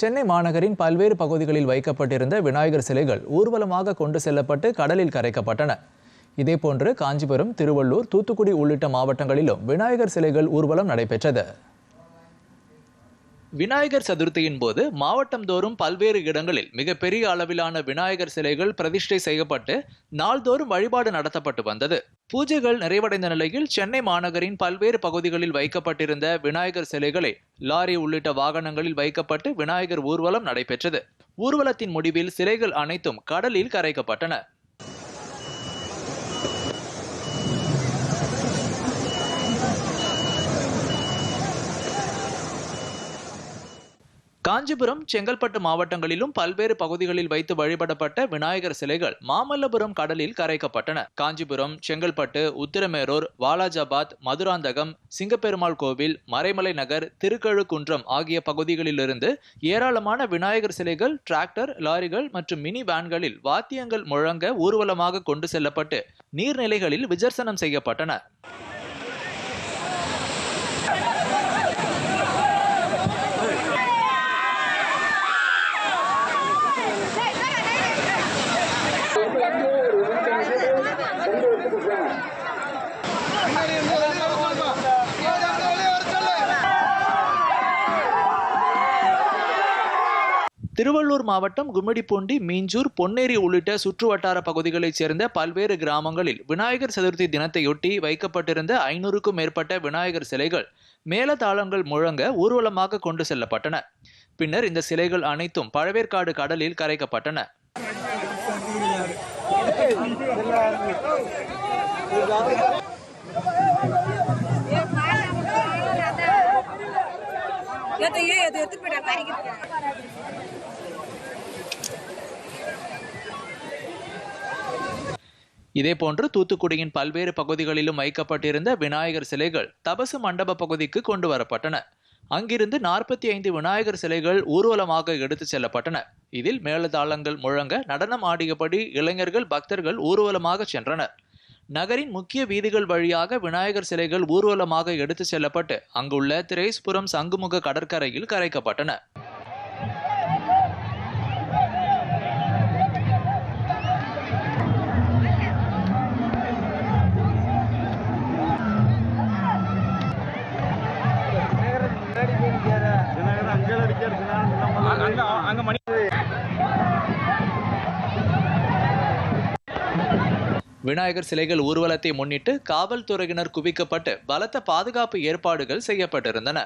சென்னை மாநகரின் பல்வேறு பகுதிகளில் வைக்கப்பட்டிருந்த விநாயகர் சிலைகள் ஊர்வலமாக கொண்டு செல்லப்பட்டு கடலில் கரைக்கப்பட்டன. இதேபோன்று காஞ்சிபுரம் திருவள்ளூர் தூத்துக்குடி உள்ளிட்ட மாவட்டங்களிலும் விநாயகர் சிலைகள் ஊர்வலம் நடைபெற்றது. விநாயகர் சதுர்த்தியின் போது மாவட்டம்தோறும் பல்வேறு இடங்களில் மிகப்பெரிய அளவிலான விநாயகர் சிலைகள் பிரதிஷ்டை செய்யப்பட்டு நாள்தோறும் வழிபாடு நடத்தப்பட்டு வந்தது. பூஜைகள் நிறைவடைந்த நிலையில் சென்னை மாநகரின் பல்வேறு பகுதிகளில் வைக்கப்பட்டிருந்த விநாயகர் சிலைகளை லாரி உள்ளிட்ட வாகனங்களில் வைக்கப்பட்டு விநாயகர் ஊர்வலம் நடைபெற்றது. ஊர்வலத்தின் முடிவில் சிலைகள் அனைத்தும் கடலில் கரைக்கப்பட்டன. காஞ்சிபுரம் செங்கல்பட்டு மாவட்டங்களிலும் பல்வேறு பகுதிகளில் வைத்து வழிபடப்பட்ட விநாயகர் சிலைகள் மாமல்லபுரம் கடலில் கரைக்கப்பட்டன. காஞ்சிபுரம் செங்கல்பட்டு உத்திரமேரூர் வாலாஜாபாத் மதுராந்தகம் சிங்கப்பெருமாள் கோவில் மறைமலை நகர் திருக்கழுக்குன்றம் ஆகிய பகுதிகளிலிருந்து ஏராளமான விநாயகர் சிலைகள் டிராக்டர் லாரிகள் மற்றும் மினி வேன்களில் வாத்தியங்கள் முழங்க ஊர்வலமாக கொண்டு செல்லப்பட்டு நீர்நிலைகளில் விஜர்சனம் செய்யப்பட்டன. திருவள்ளூர் மாவட்டம் கும்மிடிப்பூண்டி மீஞ்சூர் பொன்னேரி உள்ளிட்ட சுற்றுவட்டார பகுதிகளைச் சேர்ந்த பல்வேறு கிராமங்களில் விநாயகர் சதுர்த்தி தினத்தையொட்டி வைக்கப்பட்டிருந்த ஐநூறுக்கும் மேற்பட்ட விநாயகர் சிலைகள் மேலதாளங்கள் முழங்க ஊர்வலமாக கொண்டு செல்லப்பட்டன பின்னர் இந்த சிலைகள் அனைத்தும் பழவேற்காடு கடலில் கரைக்கப்பட்டன எதையோ எது எடுத்து போயிட்டு இதேபோன்று தூத்துக்குடியின் பல்வேறு பகுதிகளிலும் வைக்கப்பட்டிருந்த விநாயகர் சிலைகள் தபசு மண்டப பகுதிக்கு கொண்டு வரப்பட்டன. அங்கிருந்து நாற்பத்தி ஐந்து விநாயகர் சிலைகள் ஊர்வலமாக எடுத்துச் செல்லப்பட்டன. இதில் மேளதாளங்கள் முழங்க நடனம் ஆடியபடி இளைஞர்கள் பக்தர்கள் ஊர்வலமாக சென்றனர். நகரின் முக்கிய வீதிகள் வழியாக விநாயகர் சிலைகள் ஊர்வலமாக எடுத்துச் செல்லப்பட்டு அங்குள்ள திரேஸ்புரம் சங்குமுக கடற்கரையில் கரைக்கப்பட்டன. விநாயகர் சிலைகள் ஊர்வலத்தை முன்னிட்டு காவல்துறையினர் குவிக்கப்பட்டு பலத்த பாதுகாப்பு ஏற்பாடுகள் செய்யப்பட்டிருந்தன.